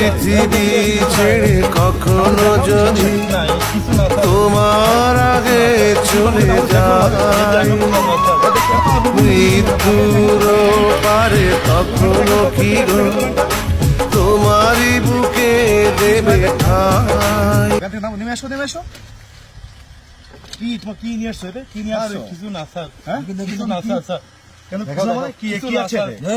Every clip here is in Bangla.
পৃথিবী ছেড়ে কখনো যদি তোমার আগে চলে যায়। মৃত্যুর পারে কখনো কি গো? তোমারই বুকে দেবে ঠাই। গান থেকে নামো, নেমে আসো নেমে আসো। কি তোমার কি নিয়ে আসছো এটা? কি নিয়ে আসছো? কিছু না স্যার? কিছু না স্যার স্যার। কেন মানে? কি কি আছে?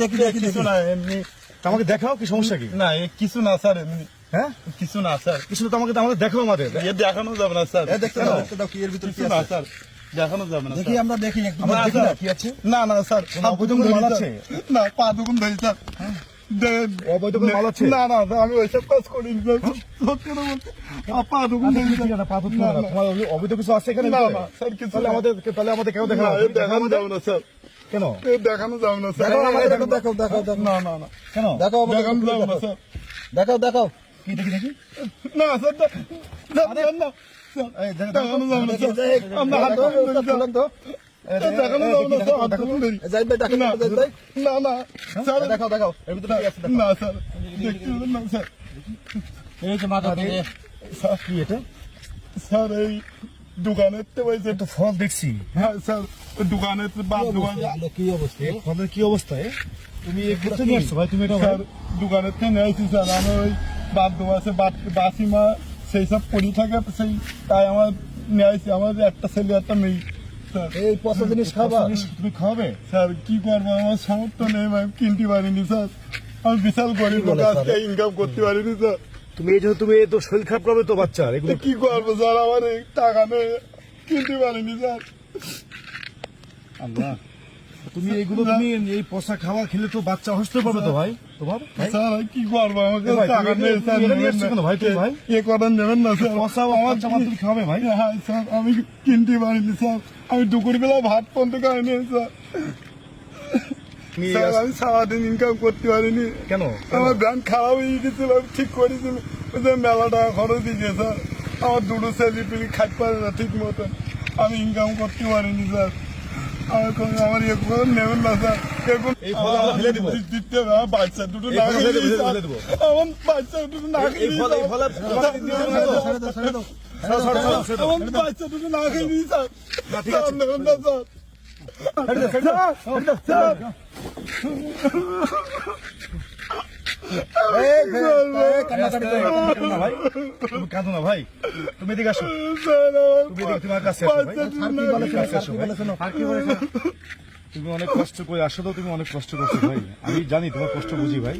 দেখি দেখি কিছু না এমনি আমাকে দেখাও কি সমস্যা কি? না এ কিছু না স্যার হ্যাঁ? কিছু না স্যার। কিছু তো আমাকে আমাদের দেখাও আমাদের। এ দেখানো যাবে না স্যার। দেখতে দাও, দেখতে দাও কি এর ভিতরে কি না স্যার দেখানো যাবে না দেখি স্যার। আমরা দেখি একটু। দেখি না কি আছে। না না স্যার অবৈধ মাল আছে? না পা দুগুন ধরি স্যার। অবৈধ মাল আছে? না না আমি ওইসব কাজ করি না, সত্যি কথা বলতে, পা দুগুন ধরি, না পা ধরতে না, হবে না। না। তোমার অবৈধ কিছু আছে এখানে? না, না, স্যার, কিছু তাহলে আমাদের তাহলে আমাদের কেন দেখা না, এ দেখাও দেখানো যাবে না স্যার। কেন? দেখানো যাবে না স্যার। দেখাও, দেখাও, দেখাও। না না না। কেন? দেখাও দেখানো যাবে না স্যার। দেখাও দেখাও। কি দেখি দেখি? না স্যার না দেখানো যাবে না স্যার। আমরা হাত ধরি, দেখানো যাবে না স্যার। হাত দেখাও, দুগুন ভাই ডাকেন না। না না স্যার। দেখাও দেখাও। এর ভিতরে কি আছে না স্যার। দেখতে না স্যার। এই যে মাথা থেকে স্যার কি এটা? স্যার এই দোকানের তো ওই যে তো ফল দেখছি। হ্যাঁ স্যার তো বাদ দোকান। এগুলো কি অবস্থা? ফলের কি অবস্থা? তুমি এই নিয়ে আসছো ভাই? তুমি এটা স্যার দোকানের থেকে নিয়ে স্যার। আমি ওই বাদ আছে বাসি মা সেই সব পড়ি থাকে সেই তাই আমার নিয়ে আসছি। আমার একটা ছেলে একটা মেয়ে এই পচা জিনিস খাবা? তুমি খাওয়াবে স্যার কি করব? আমার সামর্থ্য নেই আমি কিনতে পারিনি স্যার। আমি বিশাল গরিব লোক আজকে ইনকাম করতে পারিনি স্যার। তুমি এই যে তুমি তো শরীর খারাপ করবে তো বাচ্চার এগুলো কি করব স্যার আমার এই টাকা নেই কিনতে পারিনি স্যার। আল্লাহ তুমি এইগুলো তুমি এই পচা খাওয়া খেলে তো বাচ্চা অসুস্থ পাবে তো ভাই তোমার স্যার কি করব? আমাকে টাকা নেই স্যার ভাই, তুমি ভাই? এ করেন নেবেন না স্যার। পচা বাচ্চা মাত্র তুমি খাবে ভাই? হ্যাঁ স্যার আমি কিনতে পারিনি স্যার। আমি দুপুর বেলা ভাত পর্যন্ত খাইনি স্যার। তুমি স্যার আজ- আমি সারাদিন ইনকাম করতে পারিনি কেন আমার ব্যাংক খারাপ হয়ে গেছিল আমি ঠিক করেছিল ওই যে মেলা টাকা খরচ দিয়েছে স্যার আমার দুটো ছেলে পিলি খাইতে পারে না ঠিক মতন আমি ইনকাম করতে পারিনি স্যার আমার কোনো আমার ইয়ে করে নেবেন না স্যার এখন এই ফল আমরা ফেলে দিব। দি- দিতে হবে আমার বাচ্চা দুটো এই না ফল ফেলে খেয়ে দিব, স্যার। ফেলে দিব। আমার বাচ্চা দুটো না এই খেয়ে ফল এই ফল তোমাকে দিয়ে দেবো না তো? ছেড়ে দাও ছেড়ে দাও ছাড়ো, ছাড়ো, ছাড়ো, ছাড়ো। আমার বাচ্চা দুটো না খেয়ে নিয়ে স্যার ঠিক স্যার, আছে। নেবেন না স্যার স্যার, স্যার, তুমি আসো আসো অনেক কষ্ট করে আসলে তুমি অনেক কষ্ট করছ ভাই আমি জানি তোমার কষ্ট বুঝি ভাই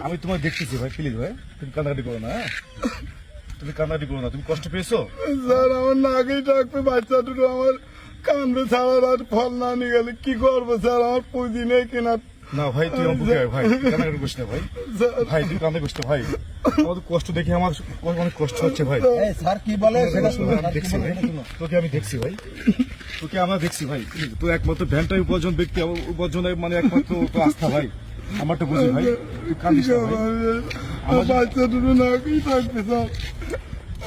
আমি তোমার দেখতেছি ভাই প্লিজ ভাই তুমি কান্নাকাটি করো না হ্যাঁ? তুমি কান্নাকাটি করো না, তুমি কষ্ট পেয়েছ আমার নাকেই ডাকবে বাচ্চা দুটো আমার কানবে ছাড়া আর ফল না নিয়ে গেলে কি করব স্যার? আমার পুঁজি নেই কেনার না ভাই তুই আমার ভাই কান্নাকাটি করিস না ভাই। ভাই তুই কান্না করিস ভাই। আমাদের কষ্ট দেখে আমার অনেক কষ্ট হচ্ছে ভাই। স্যার কি বলে? সেটা শুনো কি দেখছি ভাই। তোকে আমি দেখছি ভাই। তোকে আমরা দেখছি ভাই। তো একমাত্র ভ্যানটাই উপার্জন ব্যক্তি আমার উপার্জনের মানে একমাত্র তো আস্থা ভাই। আমারটা বুঝি ভাই। তুই কান্দিস না ভাই। আমার বাচ্চা দুটো নাকেই থাকবে স্যার?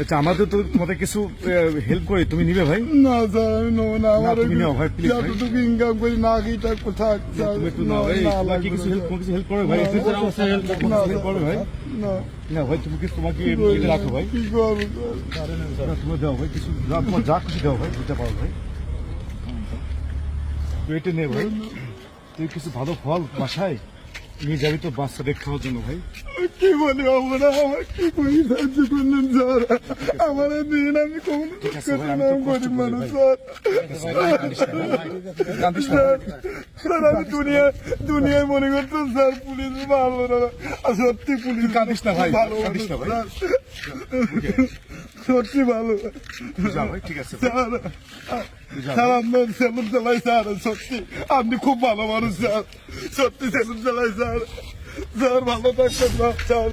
আচ্ছা আমাদের তো তোমাদের কিছু হেল্প করে তুমি নিবে ভাই? না স্যার আমি নেব না আমার তুমি নাও ভাই। যতটুকু ইনকাম করি থাকব থাক স্যার তুমি একটু না না, ভাই না তোমার কি কিছু না, হেল্প কিছু হেল্প করে ভাই? না, হেল্প না, ভাই। না না। ভাই তুমি কিছু তোমাকে রাখো ভাই। কি করব? না, তুমি দাও ভাই কিছু তোমার যা খুশি দাও ভাই দিতে পারো ভাই। তুই এটা নে ভাই। তুই কিছু ভালো ফল বাসায়? নিয়ে যাবি তো বাচ্চা দেখ খাওয়ার জন্য ভাই। কি বলি আমরা আমার কি করি সাহায্য করলেন স্যার। আমার দিন আমি কষ্ট গরিব মানুষ। স্যার। আমি দুনিয়া দুনিয়ায় মনে করতাম স্যার পুলিশ ভালো না সত্যি পুলিশ কাঁদিস না ভাই, ভালো কাঁদিস না ভাই। সত্যি ভালো। ঠিক আছে। Sir Salamlar selam selay sağına sotti. Amni kumbala varız sağ. Sotti selam selay sağına. Sağır valla taşlarına sağır.